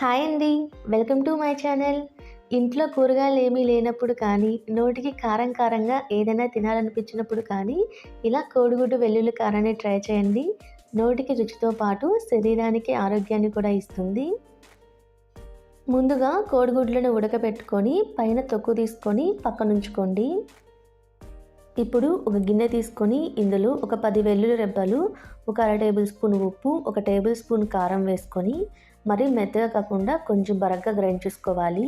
Hi అండి. Welcome to my channel. ఇంట్లో కూరగాయలు ఏమీ లేనప్పుడు కానీ నోటికి కారం కారంగా ఏదైనా తినాలనిపించినప్పుడు కానీ ఇలా కోడిగుడ్డు వెల్లుల్లి కారాన్ని ట్రై చేయండి. నోటికి రుచితో పాటు శరీరానికి ఆరోగ్యాన్ని కూడా ఇస్తుంది. ముందుగా కోడిగుడ్లను ఉడకబెట్టుకొని పైన తొక్కు తీసుకొని పక్కనుంచుకోండి. ఇప్పుడు ఒక గిన్నె తీసుకొని ఇందులో ఒక పది వెల్లుల్లి రెబ్బలు ఒక అర టేబుల్ స్పూన్ ఉప్పు ఒక టేబుల్ స్పూన్ కారం వేసుకొని మరి మెత్తగా కాకుండా కొంచెం బరగ్గా గ్రైండ్ చేసుకోవాలి.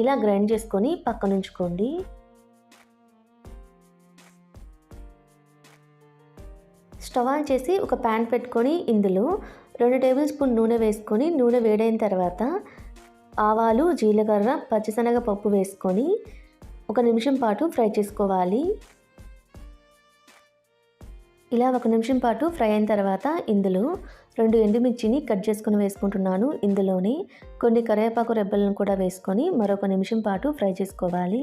ఇలా గ్రైండ్ చేసుకొని పక్కన ఉంచుకోండి. స్టవ్ ఆన్ చేసి ఒక ప్యాన్ పెట్టుకొని ఇందులో రెండు టేబుల్ స్పూన్ నూనె వేసుకొని నూనె వేడైన తర్వాత ఆవాలు జీలకర్ర పచ్చిశనగ పప్పు వేసుకొని ఒక నిమిషం పాటు ఫ్రై చేసుకోవాలి. ఇలా ఒక నిమిషం పాటు ఫ్రై అయిన తర్వాత ఇందులో రెండు ఎండుమిర్చిని కట్ చేసుకొని వేసుకుంటున్నాను. ఇందులోనే కొన్ని కరివేపాకు రెబ్బలను కూడా వేసుకొని మరొక నిమిషం పాటు ఫ్రై చేసుకోవాలి.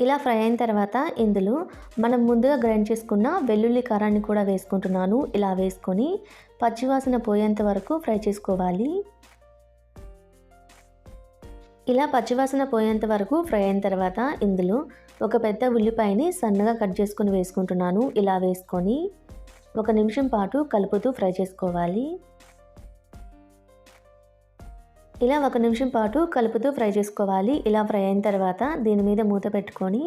ఇలా ఫ్రై అయిన తర్వాత ఇందులో మనం ముందుగా గ్రైండ్ చేసుకున్న వెల్లుల్లి కారాన్ని కూడా వేసుకుంటున్నాను. ఇలా వేసుకొని పచ్చివాసన పోయేంత వరకు ఫ్రై చేసుకోవాలి. ఇలా పచ్చివాసన పోయేంత వరకు ఫ్రై అయిన తర్వాత ఇందులో ఒక పెద్ద ఉల్లిపాయని సన్నగా కట్ చేసుకుని వేసుకుంటున్నాను. ఇలా వేసుకొని ఒక నిమిషం పాటు కలుపుతూ ఫ్రై చేసుకోవాలి. ఇలా ఒక నిమిషం పాటు కలుపుతూ ఫ్రై చేసుకోవాలి. ఇలా ఫ్రై అయిన తర్వాత దీని మీద మూత పెట్టుకొని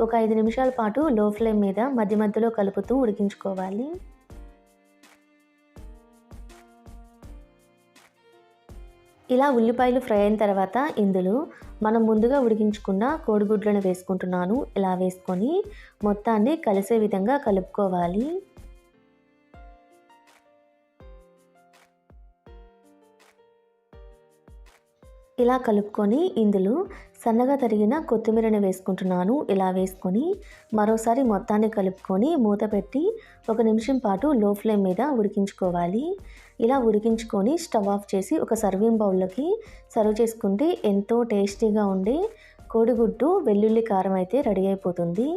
ఒక ఐదు నిమిషాల పాటు లో ఫ్లేమ్ మీద మధ్య మధ్యలో కలుపుతూ ఉడికించుకోవాలి. ఇలా ఉల్లిపాయలు ఫ్రై అయిన తర్వాత ఇందులో మనం ముందుగా ఉడికించుకున్న కోడిగుడ్లను వేసుకుంటున్నాను. ఇలా వేసుకొని మొత్తాన్ని కలిసే విధంగా కలుపుకోవాలి. ఇలా కలుపుకొని ఇందులో సన్నగా తరిగిన కొత్తిమీరని వేసుకుంటున్నాను. ఇలా వేసుకొని మరోసారి మొత్తాన్ని కలుపుకొని మూత పెట్టి ఒక నిమిషం పాటు లో ఫ్లేమ్ మీద ఉడికించుకోవాలి. ఇలా ఉడికించుకొని స్టవ్ ఆఫ్ చేసి ఒక సర్వింగ్ బౌల్లోకి సర్వ్ చేసుకుంటే ఎంతో టేస్టీగా ఉండే కోడిగుడ్డు వెల్లుల్లి కారం అయితే రెడీ అయిపోతుంది.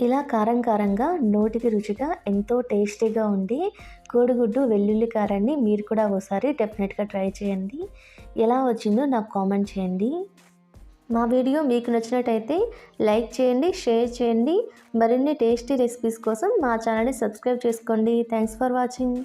ఇలా కారం కారంగా నోటికి రుచిగా ఎంతో టేస్టీగా ఉండి కోడిగుడ్డు వెల్లుల్లి కారాన్ని మీరు కూడా ఒకసారి డెఫినెట్గా ట్రై చేయండి. ఎలా వచ్చిందో నాకు కామెంట్ చేయండి. మా వీడియో మీకు నచ్చినట్టయితే లైక్ చేయండి షేర్ చేయండి. మరిన్ని టేస్టీ రెసిపీస్ కోసం మా ఛానల్ని సబ్స్క్రైబ్ చేసుకోండి. Thanks for watching